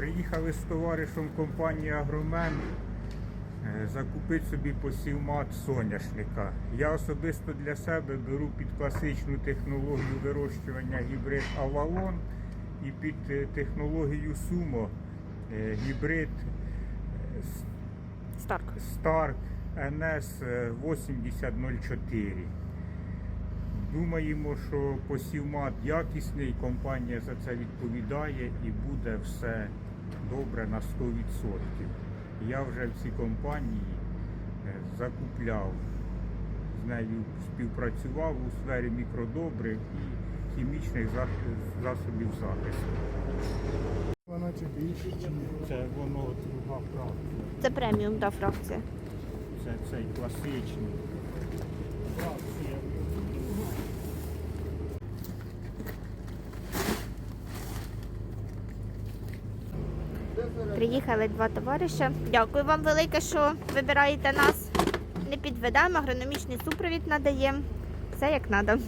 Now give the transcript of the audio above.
Приїхали з товаришем компанії Агромен е, закупити собі посівмат соняшника. Я особисто для себе беру під класичну технологію вирощування гібрид Авалон і під е, технологію Сумо е, гібрид Старк. Stark NS 8004. Думаємо, що посівмат якісний, компанія за це відповідає і буде все добре на 100%. Я вже в цій компанії е, закупляв, з нею співпрацював у сфері мікродобрив і хімічних засобів захисту. Вона чи більше, чи ні? Це воно друга фракція. Це преміум та фракція. Це цей класичний. Фракція. Приїхали два товариша. Дякую вам велике, що вибираєте нас. Не підведемо, агрономічний супровід надаємо. Все як треба.